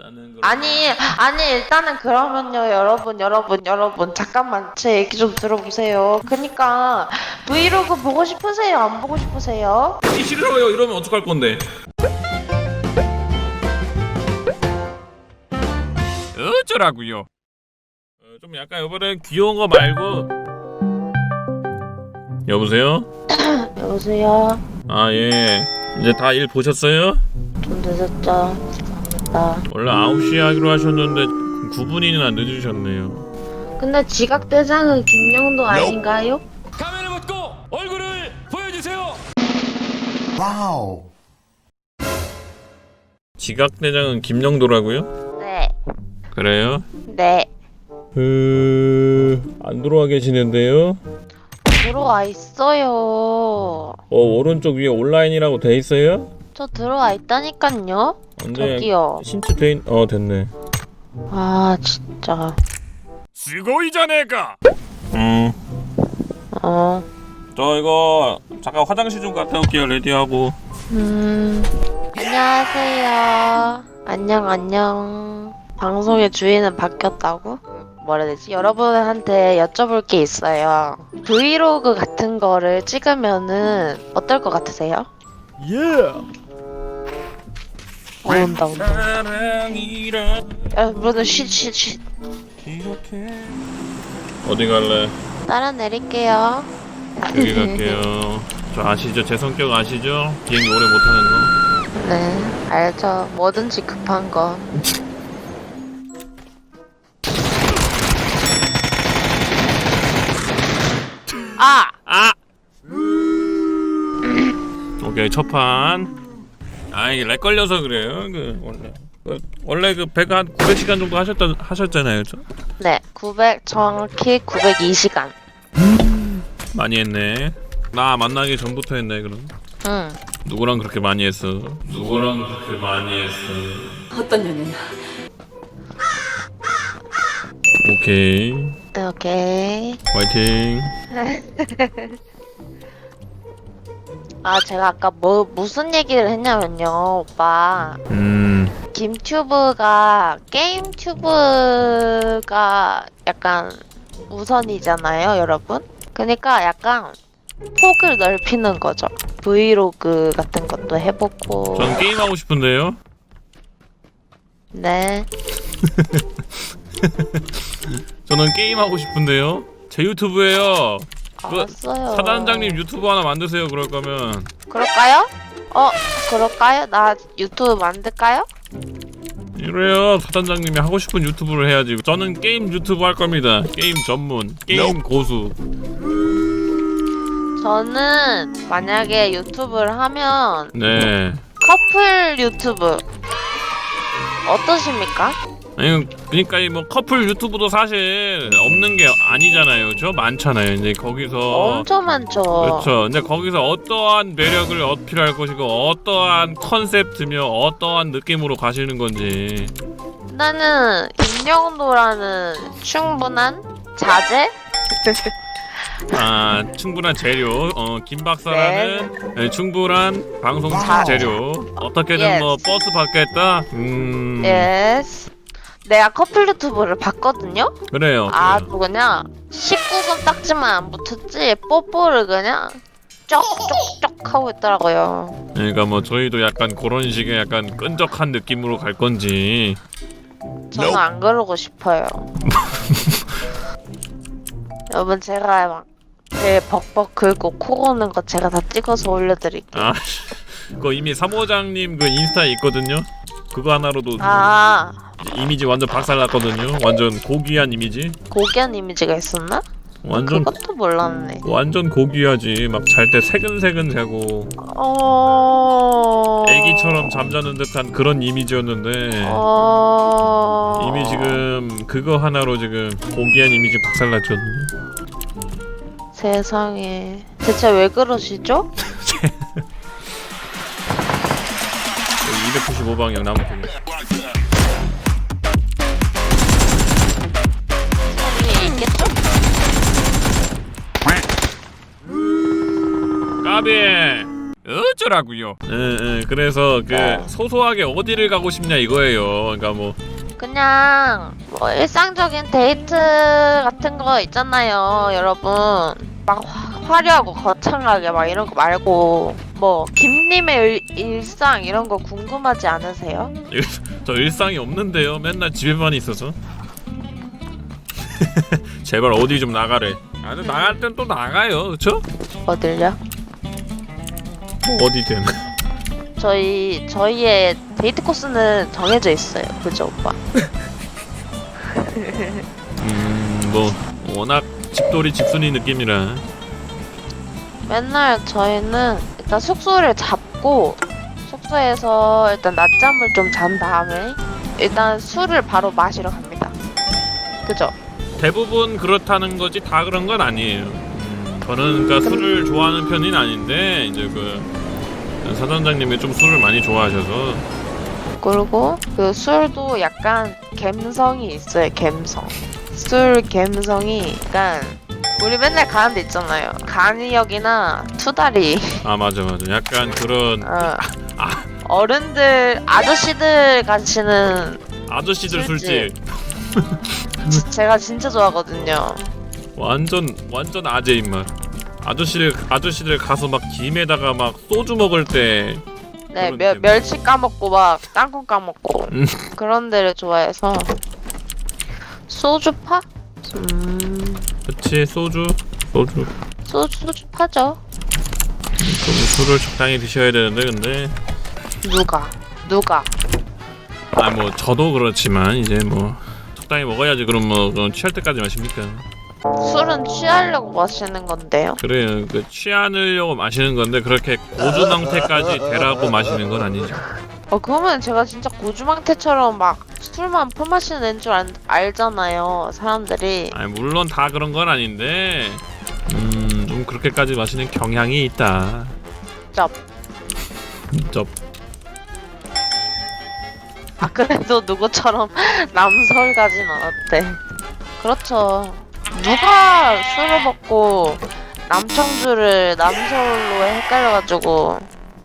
일단은 그럼 아니, 아니, 일단은 그러면요, 여러분, 여러분, 여러분, 잠깐만, 제 얘기 좀 들어보세요. 그니까, 브이로그 보고 싶으세요? 안 보고 싶으세요? 보기 싫어요 이러면 어떡할 건데 어쩌라고요 어, 좀 약간 이번엔 귀여운 거 말고 여보세요 여보세요? 아 예 이제 다 일 보셨어요 좀 늦었죠? 죄송합니다. 원래 9시에 하기로 하셨는데 9분이나 늦으셨네요 근데 지각대장은 김영도 아닌가요? 카메라 벗고 얼굴을 보여주세요. Wow. 지각 대장은 김영도라고요 네. 그래요 네. 그... 안 들어와 계시는데요 들어와 있어요. 어 오른쪽 위에 온라인이라고 돼 있어요 저 들어와 있다니깐요? 근데 저기요. 신체 돼 있... 어 됐네 아, 진짜. 내가. 음. 어. 저 이거 잠깐 화장실 좀 갔다 올게요 레디하고 음. 안녕하세요. 안녕, 안녕. 방송의 주인은 바뀌었다고? 뭐라 해야 되지? 여러분한테 여쭤볼 게 있어요. 브이로그 같은 거를 찍으면은 어떨 것 같으세요? 예. 어, 온다, 온다. 사랑이라 여러분, 쉿, 쉿, 쉿. 기억해 어디 갈래? 따라 내릴게요. 여기 갈게요 저 아시죠? 제 성격 아시죠? 비행기 오래 못 하는 네, 알죠. 뭐든지 급한 거. 아! 거 아! 오케이 첫 판 아 이게 렉 걸려서 그래요 그 원래 그, 원래 그 배가 한 900시간 정도 하셨다 하셨잖아요 저 네, 900, 정확히 902시간. 많이 했네 나 만나기 전부터 했네 그럼 응. 누구랑 그렇게 많이 했어? 누구랑 그렇게 많이 했어? 어떤 연애냐? 오케이 네, 오케이. 화이팅 아, 제가 아까 뭐, 무슨 얘기를 했냐면요, 오빠. 음 김튜브가, 게임튜브가 약간 우선이잖아요, 여러분? 그니까 약간 폭을 넓히는 거죠. 브이로그 같은 것도 해보고. 전 게임하고 싶은데요 네. 저는 게임하고 싶은데요 제 유튜브에요 그 알았어요. 사단장님 유튜브 하나 만드세요 그럴 거면 그럴까요? 어, 그럴까요? 나 유튜브 만들까요? 이래요 사단장님이 하고 싶은 유튜브를 해야지 저는 게임 유튜브 할 겁니다 게임 전문 게임 고수 저는 만약에 유튜브를 하면 네 커플 유튜브 어떠십니까? 아니 그러니까 이 뭐 커플 유튜브도 사실 없는 게 아니잖아요 저 많잖아요 이제 거기서 엄청 많죠. 그렇죠. 근데 거기서 어떠한 매력을 어필할 것이고 어떠한 컨셉트며 어떠한 느낌으로 가시는 건지 나는 임영도라는 충분한 자제? 아 충분한 재료 어 김박사라는 네, 충분한 방송 자- 재료 어떻게든. 뭐 버스 받겠다 음 예스. 내가 커플 유튜브를 봤거든요? 그래요 아주. 그냥 19금 딱지만 안 붙었지 뽀뽀를 그냥 쪽쪽쪽 하고 있더라고요. 그러니까 뭐 저희도 약간 그런 식의 약간 끈적한 느낌으로 갈 건지 저는 안 그러고 싶어요. 여러분 제가 막 제일 벅벅 긁고 코 고는 거 제가 다 찍어서 올려드릴게요. 아 그거 이미 사모장님 그 인스타에 있거든요 그거 하나로도 아. 이미지 완전 박살났거든요. 완전 고귀한 이미지. 고귀한 이미지가 있었나? 완전 그것도 몰랐네. 완전 고귀하지. 막 잘 때 새근새근 자고 어... 애기처럼 잠자는 듯한 그런 이미지였는데 어... 이미 지금 그거 하나로 지금 고귀한 이미지 박살났죠. 세상에. 대체 왜 그러시죠? 295방향 나무통에 소리 있겠죠? 까비 어쩌라 하더라고요. 예, 예, 그래서 그 네. 소소하게 어디를 가고 싶냐 이거예요. 그러니까 뭐 그냥 뭐 일상적인 데이트 같은 거 있잖아요, 여러분. 막 화- 화려하고 거창하게 막 이런 거 말고 뭐 김님의 일, 일상 이런 거 궁금하지 않으세요? 저 일상이 없는데요. 맨날 집에만 있어서. 제발 어디 좀 나가래. 아주 나갈 땐 또 나가요, 그쵸? 어딜요? 뭐 어디든. 저희 저희의 데이트 코스는 정해져 있어요, 그죠 오빠? 음, 뭐 워낙 집돌이 집순이 느낌이라. 맨날 저희는 일단 숙소를 잡고 숙소에서 일단 낮잠을 좀 잔 다음에 일단 술을 바로 마시러 갑니다. 그죠? 대부분 그렇다는 거지 다 그런 건 아니에요. 음, 저는 그러니까 술을 좋아하는 편은 아닌데 이제 그 사단장님이 좀 술을 많이 좋아하셔서 그리고 그 술도 약간 갬성이 있어요. 갬성. 술 갬성이 약간 우리 맨날 가는 데 있잖아요. 간이역이나 투다리. 아 맞아 맞아 약간 그런 어, 어른들 아저씨들 가시는 아저씨들 술집. 술집 제가 진짜 좋아하거든요. 완전 완전 아재 입맛. 아저씨들 아저씨들 가서 막 김에다가 막 소주 먹을 때 네, 그런 멸. 멸치 까먹고 막 땅콩 까먹고 음. 그런 데를 좋아해서 소주파? 음, 그치 소주 소주 소주 소주 파죠. 좀 술을 적당히 드셔야 되는데 근데 누가? 누가? 아 뭐 저도 그렇지만 이제 뭐 적당히 먹어야지 그럼 뭐 그럼 취할 때까지 마십니까? 술은 취하려고 마시는 건데요. 그래요 그 취하려고 마시는 건데 그렇게 고주망태까지 되라고 마시는 건 아니죠. 어 그러면 제가 진짜 고주망태처럼 막 술만 퍼마시는 애인 줄 알, 알잖아요 사람들이 아니 물론 다 그런 건 아닌데 음 좀 그렇게까지 마시는 경향이 있다. 쩝. 쩝. 아 그래도 누구처럼 남설 가진 않았대 그렇죠 누가 술을 먹고 남청주를 남설로 헷갈려가지고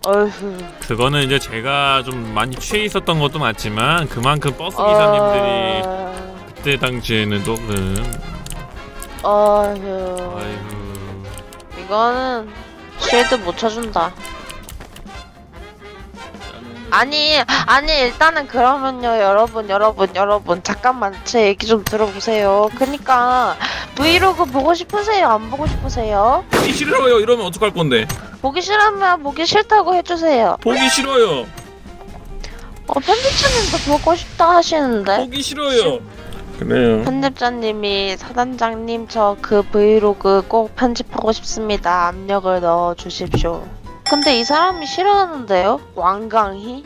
어휴. 그거는 이제 제가 좀 많이 취해 있었던 것도 맞지만 그만큼 버스 기사님들이 어... 그때 당시에는 조금 어휴. 아이고. 이거는 쉴드 못 쳐준다. 아니 아니 일단은 그러면요 여러분 여러분 여러분. 잠깐만 제 얘기 좀 들어보세요. 그니까 브이로그 보고 싶으세요? 안 보고 싶으세요? 보기 싫어요. 이러면 어떡할 건데 보기 싫으면 보기 싫다고 해주세요. 보기 싫어요. 어 편집자님도 보고 싶다 하시는데. 보기 싫어요. 그래요. 편집자님이 사단장님 저 그 브이로그 꼭 편집하고 싶습니다. 압력을 넣어 주십시오. 근데 이 사람이 싫어하는데요? 왕강희?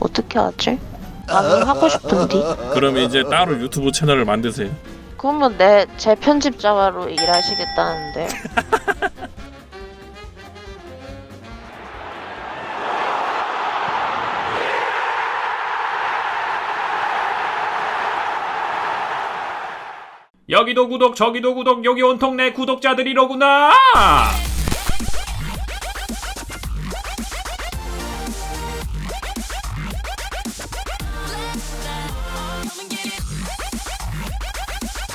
어떻게 하지? 나는 하고 싶은데. 그럼 이제 따로 유튜브 채널을 만드세요. 그러면 내 제 편집자로 일하시겠다는데 여기도 구독 저기도 구독 여기 온통 내 구독자들이로구나.